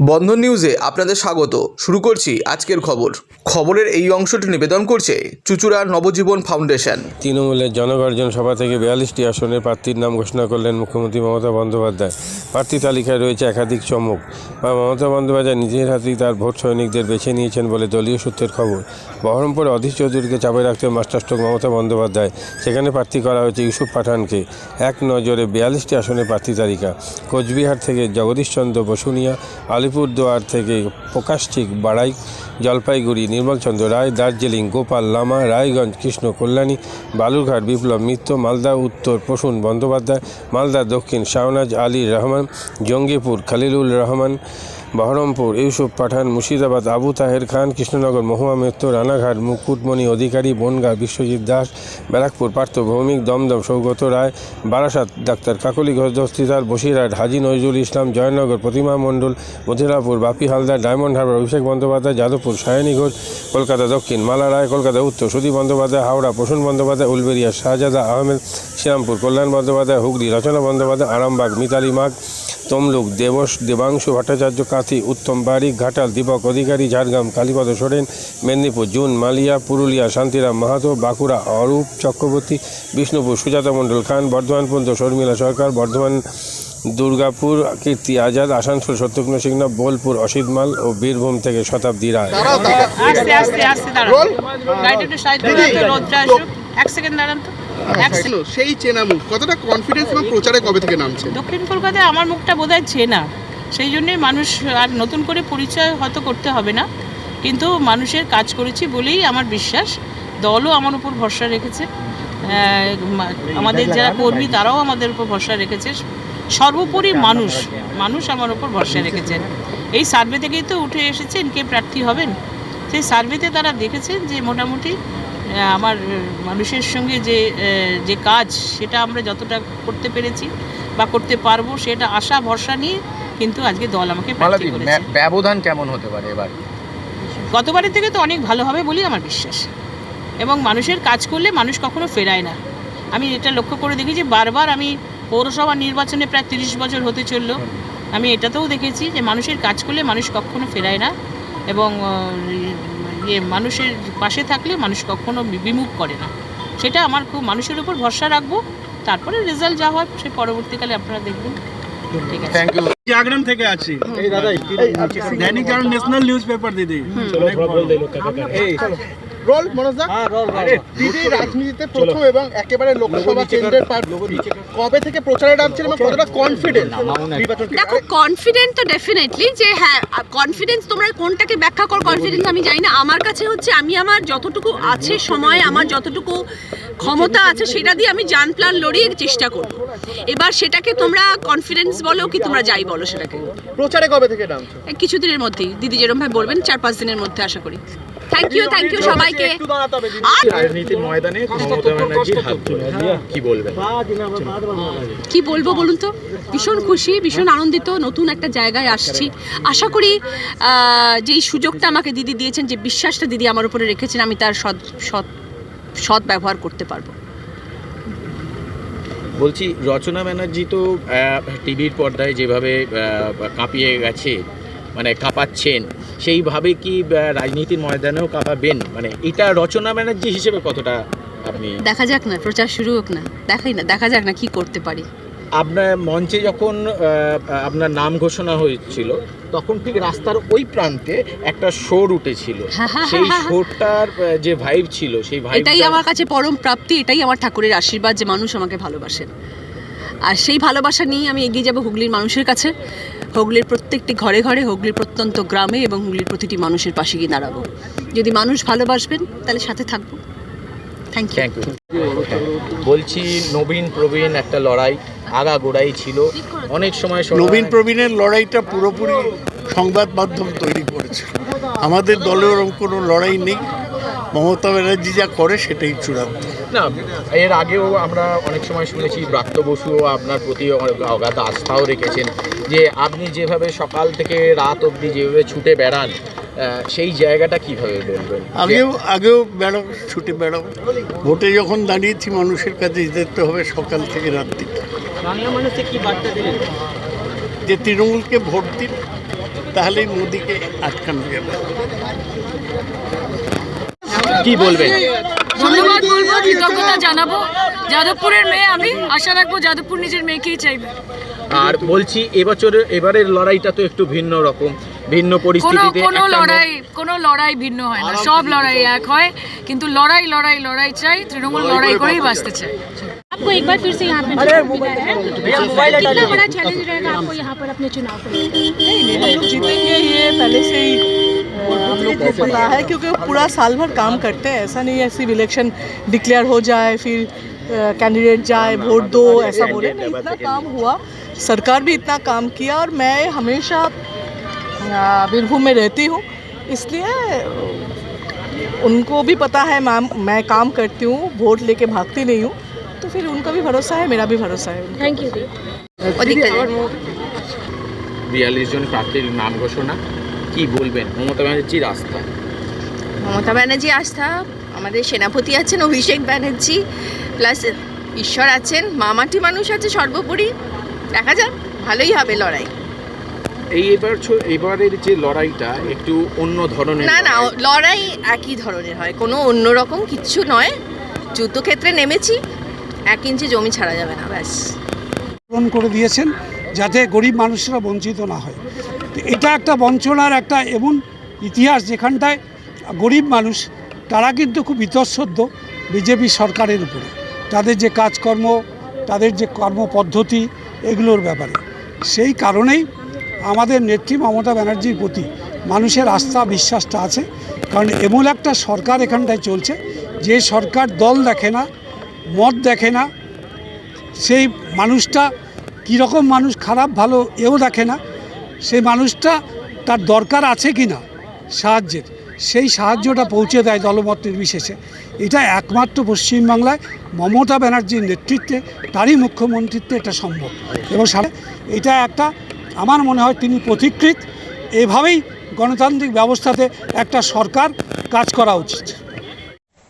বন্ধন নিউজে আপনাদের স্বাগত। শুরু করছি আজকের খবর। খবরের এই অংশটি নিবেদন করছে চুচুড়ার নবজীবন ফাউন্ডেশন। তৃণমূলের জনগর্জন সভা থেকে বিয়াল্লিশটি আসনে প্রার্থীর নাম ঘোষণা করলেন মুখ্যমন্ত্রী মমতা বন্দ্যোপাধ্যায়। প্রার্থী তালিকায় রয়েছে একাধিক চমক। বা মমতা বন্দ্যোপাধ্যায় নিজের হাতেই তার ভোট সৈনিকদের বেছে নিয়েছেন বলে দলীয় সূত্রের খবর। বহরমপুরে অধীর চৌধুরীকে চাপে রাখতে মাস্টারস্ট্রোক মমতা বন্দ্যোপাধ্যায়। সেখানে প্রার্থী করা হয়েছে ইউসুফ পাঠানকে। এক নজরে বিয়াল্লিশটি আসনে প্রার্থী তালিকা। কোচবিহার থেকে জগদীশচন্দ্র বসুনিয়া আলিপুরদুয়ার থেকে প্রকাশচিক বাড়াই, জলপাইগুড়ি, নির্মলচন্দ্র রায়, দার্জিলিং, গোপাল লামা, রায়গঞ্জ, কৃষ্ণ কল্যাণী, বালুরঘাট, বিপ্লব মিত্র, মালদা, উত্তর প্রসূন বন্দ্যোপাধ্যায়, মালদা, দক্ষিণ শাহনাজ আলী রহমান, জঙ্গিপুর খালিলুল রহমান বহরমপুর, ইউসুফ পাঠান, মুর্শিদাবাদ, আবু তাহের খান, কৃষ্ণনগর, মহুয়া মিত্র রানাঘাট, মুকুটমণি, অধিকারী, বনগাঁ, বিশ্বজিৎ দাস, ব্যারাকপুর পার্থ ভৌমিক দমদম, সৌগত রায়, বারাসাত, ডাক্তার কাকলি ঘোষ দস্তিদার বসিরহাট, হাজি নজরুল ইসলাম, জয়নগর, প্রতিমা মণ্ডল মথুরাপুর বাপি হালদার, ডায়মন্ড হারবার, অভিষেক বন্দ্যোপাধ্যায়, যাদবপুর, সায়নী ঘোষ, কলকাতা দক্ষিণ, মালা রায়, কলকাতা উত্তর, সুদীপ বন্দ্যোপাধ্যায়, হাওড়া, প্রসূন বন্দ্যোপাধ্যায়, উলবেরিয়া, শাহজাদা আহমেদ, শ্রীরামপুর, কল্যাণ বন্দ্যোপাধ্যায়, হুগলি, রচনা বন্দ্যোপাধ্যায়, আরামবাগ, মিতালি মাঘ তমলুক দেবস দেবাংশু ভট্টাচার্য কাঁথি উত্তম বারিক ঘাটাল দীপক অধিকারী ঝাড়গ্রাম কালীপদ সোরেন মেদিনীপুর জুন মালিয়া পুরুলিয়া শান্তিরাম মাহাতো বাঁকুড়া অরূপ চক্রবর্তী বিষ্ণুপুর সুজাতা মণ্ডল খান বর্ধমান পর্যন্ত শর্মিলা সরকার বর্ধমান দুর্গাপুর কীর্তি আজাদ আসানসোল সত্যঘ্ন সিংহ বোলপুর অসিত মাল ও বীরভূম থেকে শতাব্দী রায়। এক সেকেন্ড দাঁড়ান তো। ছিল সেই চেনা মুখ কতটা কনফিডেন্স এবং প্রচারে কবে থেকে নামছে? দক্ষিণ কলকাতায় আমার মুখটা বোধহয় চেনা। সেই জন্যই মানুষ আর নতুন করে পরিচয় হয়তো করতে হবে না। কিন্তু মানুষের কাজ করেছি বলেই আমার বিশ্বাস। দলও আমার উপর ভরসা রেখেছে। আমাদের যারা কর্মী তারাও আমাদের উপর ভরসা রেখেছে। সর্বোপরি মানুষ মানুষ আমার উপর ভরসা রেখেছেন। এই সার্ভে থেকেই তো উঠে এসেছেন কে প্রার্থী হবেন। সেই সার্ভেতে তারা দেখেছেন যে মোটামুটি আমার মানুষের সঙ্গে যে যে কাজ সেটা আমরা যতটা করতে পেরেছি বা করতে পারব সেটা আশা ভরসা নিয়ে কিন্তু আজকে দল আমাকে ব্যবধান কেমন হতে পারে এবার? গতবারের থেকে তো অনেক ভালো হবে বলেই আমার বিশ্বাস। এবং মানুষের কাজ করলে মানুষ কখনো ফেরায় না। আমি এটা লক্ষ্য করে দেখি যে বারবার আমি পৌরসভা নির্বাচনে প্রায় তিরিশ বছর হতে চলল। আমি এটাতেও দেখেছি যে মানুষের কাজ করলে মানুষ কখনো ফেরায় না। এবং ইয়ে মানুষের পাশে থাকলে মানুষ কখনো বিমুখ করে না। সেটা আমার খুব মানুষের উপর ভরসা রাখব। তারপরে রেজাল্ট যা হয় সে পরবর্তীকালে আপনারা দেখবেন। থ্যাংক থেকে আছি। দাদা ন্যাশনাল দিদি। রোল মনোজদা দিদি রাজনীতিতে প্রথম এবং একেবারে লোকসভা কেন্দ্রের কবে থেকে প্রচারে নামছেন এবং কতটা কনফিডেন্ট দেখো কনফিডেন্ট তো ডেফিনেটলি যে হ্যাঁ কনফিডেন্স তোমরা কোনটাকে ব্যাখ্যা কর? কনফিডেন্স আমি জানি না। আমার কাছে হচ্ছে আমি আমার যতটুকু আছে সময় আমার যতটুকু ক্ষমতা আছে সেটা দিয়ে আমি জান প্ল্যান লড়িয়ে চেষ্টা করব। এবার সেটাকে তোমরা কনফিডেন্স বলো কি তোমরা যাই বলো সেটাকে। প্রচারে কবে থেকে নামছে? কিছুদিনের মধ্যেই। দিদি যেরকম ভাই বলবেন চার পাঁচ দিনের মধ্যে আশা করি। থ্যাংক ইউ থ্যাংক ইউ সবাইকে। রাজনীতির ময়দানে মমতা ব্যানার্জির হাত কি বলবেন? কি বলব বলুন তো? ভীষণ খুশি ভীষণ আনন্দিত নতুন একটা জায়গায় আসছি। আশা করি যেই সুযোগটা আমাকে দিদি দিয়েছেন যে বিশ্বাসটা দিদি আমার উপরে রেখেছেন আমি তার সৎ সৎ সৎ ব্যবহার করতে পারব। বলছি রচনা ব্যানার্জি তো টিভির পর্দায় যেভাবে কাঁপিয়ে গেছে মানে কাঁপাচ্ছেন। সেইভাবে কি রাজনীতির ময়দানেও কাঁপাবেন? মানে এটা রচনা ব্যানার্জি হিসেবে কতটা আপনি দেখা যাক না প্রচার শুরু হোক না। দেখাই না দেখা যাক না কি করতে পারি। আপনার মঞ্চে যখন আপনার নাম ঘোষণা হয়েছিল তখন ঠিক রাস্তার ওই প্রান্তে একটা শোর উঠেছিল। সেই শোরটার যে ভাইব ছিল সেই ভাইব এটাই আমার কাছে পরম প্রাপ্তি এটাই আমার ঠাকুরের আশীর্বাদ যে মানুষ আমাকে ভালোবাসেন। আর সেই ভালোবাসা নিয়ে আমি এগিয়ে যাব হুগলির মানুষের কাছে। হুগলির প্রত্যেকটি ঘরে ঘরে হুগলির প্রত্যন্ত গ্রামে এবং হুগলির প্রতিটি মানুষের পাশে গিয়ে দাঁড়াবো। যদি মানুষ ভালোবাসবেন তাহলে সাথে থাকব। থ্যাংক ইউ থ্যাংক ইউ বলছি নবীন প্রবীণ একটা লড়াই আগা গোড়াই ছিল। অনেক সময় নবীন প্রবীণের লড়াইটা পুরোপুরি সংবাদ মাধ্যম তৈরি করেছে আমাদের দলের কোনো লড়াই নেই। মমতা ব্যানার্জি যা করে সেটাই চূড়ান্ত। না এর আগেও আমরা অনেক সময় শুনেছি ব্রাত্য বসুও আপনার প্রতি অগাধ আস্থাও রেখেছেন যে আপনি যেভাবে সকাল থেকে রাত অবধি যেভাবে ছুটে বেড়ান সেই জায়গাটা কীভাবে বলবেন? আগেও আগেও বেড়াও ছুটে বেড়াও। ভোটে যখন দাঁড়িয়েছি মানুষের কাছে যেতে হবে সকাল থেকে রাত্রি যে তৃণমূলকে ভোট দিন তাহলেই মোদিকে আটকানো যাবে। কি বলবেন ধন্যবাদ বলবো কৃতজ্ঞতা জানাবো যাদবপুরের মেয়ে আমি আশা রাখবো যাদবপুর নিজের মেয়েকেই চাইবে আর বলছি এবছর এবারের লড়াইটা তো একটু ভিন্ন রকম ভিন্ন কোনো পরিস্থিতিতে কোনো একটা লড়াই কোনো লড়াই ভিন্ন হয় না সব লড়াই এক হয় কিন্তু লড়াই লড়াই লড়াই চাই তৃণমূল লড়াই করেই বাঁচতে চাই आपको एक बार फिर से यहाँ पे चुनाव मिला है कितना बड़ा चैलेंज रहेगा आपको यहाँ पर अपने चुनाव को लेकर? हम लोग जीतेंगे ये पहले से ही अ, हम लोग को पता है क्योंकि पूरा साल भर काम करते हैं ऐसा नहीं है सिर्फ इलेक्शन डिक्लेयर हो जाए फिर कैंडिडेट जाए वोट दो ऐसा बोले नहीं इतना काम हुआ सरकार भी इतना काम किया और मैं हमेशा अ, बीरभूम में रहती हूँ इसलिए उनको भी पता है मैम मैं काम करती हूँ वोट लेके भागती नहीं हूँ तो फिर उनका भी भरोसा है मेरा भी भरोसा है थैंक यू दी বিয়াল্লিশ জন প্রার্থীর নাম ঘোষণা কি বলবেন? মমতা ব্যানার্জির আস্থা মমতা ব্যানার্জি আস্থা আমাদের সেনাপতি আছেন অভিষেক ব্যানার্জি প্লাস ঈশ্বর আছেন মামাটি মানুষ আছে সর্বোপরি। দেখা যাক ভালোই হবে লড়াই। এই এবার ছ- এবারের যে লড়াইটা একটু অন্য ধরনের না না লড়াই। একই ধরনের হয় কোনো অন্য রকম কিচ্ছু নয়। যুদ্ধক্ষেত্রে নেমেছি এক ইঞ্চি জমি ছাড়া যাবে না ব্যাস। পূরণ করে দিয়েছেন যাতে গরিব মানুষরা বঞ্চিত না হয়। এটা একটা বঞ্চনার একটা এমন ইতিহাস যেখানটায় গরিব মানুষ, তারা কিন্তু খুব ইতস্তদ্ধ বিজেপি সরকারের উপরে। তাদের যে কাজকর্ম, তাদের যে কর্মপদ্ধতি, এগুলোর ব্যাপারে। সেই কারণেই আমাদের নেত্রী মমতা ব্যানার্জির প্রতি মানুষের আস্থা, বিশ্বাসটা আছে। কারণ এমন একটা সরকার এখানটায় চলছে, যে সরকার দল দেখে না, মত দেখে না, সেই মানুষটা কীরকম মানুষ, খারাপ, ভালো, এও দেখে না সেই মানুষটা তার দরকার আছে কি না সাহায্যের, সেই সাহায্যটা পৌঁছে দেয় দলমত নির্বিশেষে। এটা একমাত্র পশ্চিমবাংলায় মমতা ব্যানার্জির নেতৃত্বে, তারই মুখ্যমন্ত্রিত্বে এটা সম্ভব। এবং সারা- এটা একটা, আমার মনে হয় তিনি পথিকৃত এভাবেই গণতান্ত্রিক ব্যবস্থাতে একটা সরকার কাজ করা উচিত।